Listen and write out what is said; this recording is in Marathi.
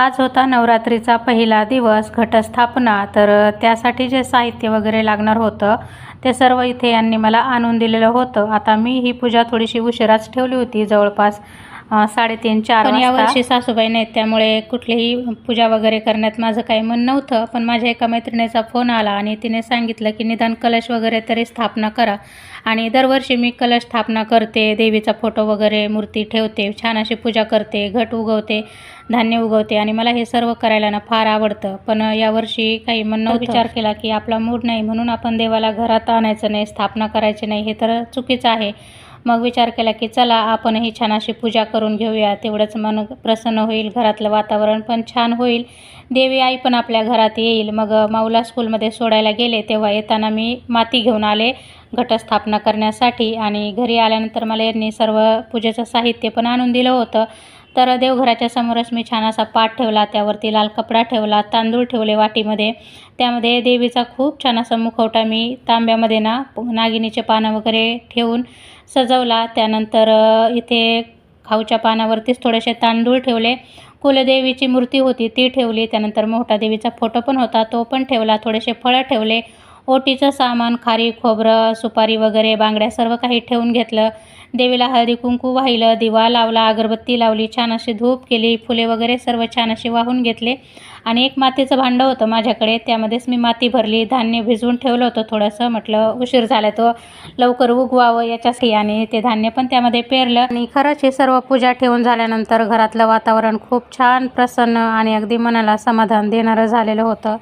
आज होता नवरात्रीचा पहिला दिवस घटस्थापना. तर त्यासाठी जे साहित्य वगैरे लागणार होतं ते सर्व इथे यांनी मला आणून दिलेलं होतं. आता मी ही पूजा थोडीशी उशिराच ठेवली होती जवळपास साडेतीन चार पण. यावर्षी सासूबाई नाहीत त्यामुळे कुठलीही पूजा वगैरे करण्यात माझं काही मन नव्हतं पण माझ्या एका मैत्रिणीचा फोन आला आणि तिने सांगितलं की निदान कलश वगैरे तरी स्थापना करा आणि दरवर्षी मी कलश स्थापना करते देवीचा फोटो वगैरे मूर्ती ठेवते छान अशी पूजा करते घट उगवते धान्य उगवते आणि मला हे सर्व करायला ना फार आवडतं पण यावर्षी काही मन नव्हतं. विचार केला की आपला मूड नाही म्हणून आपण देवाला घरात आणायचं नाही स्थापना करायची नाही हे तर चुकीचं आहे मग विचार केला की चला आपणही छान अशी पूजा करून घेऊया. तेवढंच मन प्रसन्न होईल घरातलं वातावरण पण छान होईल. देवी आई पण आपल्या घरात येईल. मग माऊला स्कूलमध्ये सोडायला गेले तेव्हा येताना मी माती घेऊन आले घटस्थापना करण्यासाठी. आणि घरी आल्यानंतर मला यांनी सर्व पूजेचं साहित्य पण आणून दिलं होतं. तर देवघराच्या समोरच मी छान असा पाट ठेवला त्यावरती लाल कपडा ठेवला तांदूळ ठेवले वाटीमध्ये. त्यामध्ये देवीचा खूप छान असा मुखवटा मी तांब्यामध्ये ना नागिनीचे पानं वगैरे ठेवून सजवला. त्यानंतर इथे खाऊच्या पानावरतीच थोडेसे तांदूळ ठेवले. कुलदेवीची मूर्ती होती ती ठेवली. त्यानंतर मोठा देवीचा फोटो पण होता तो पण ठेवला. थोडेसे फळं ठेवले. ओटीचं सामान खारी खोबरं सुपारी वगैरे बांगड्या सर्व काही ठेवून घेतलं. देवीला हळदी कुंकू वाहिलं दिवा लावला अगरबत्ती लावली छान अशी धूप केली फुले वगैरे सर्व छान अशी वाहून घेतले. आणि एक मातीचं भांडं होतं माझ्याकडे त्यामध्येच मी माती भरली धान्य भिजवून ठेवलं होतं थोडंसं म्हटलं उशीर झाला तो लवकर उगवावं याच्यासाठी आणि ते धान्य पण त्यामध्ये पेरलं. आणि खरंच ही सर्व पूजा ठेवून झाल्यानंतर घरातलं वातावरण खूप छान प्रसन्न आणि अगदी मनाला समाधान देणारं झालेलं होतं.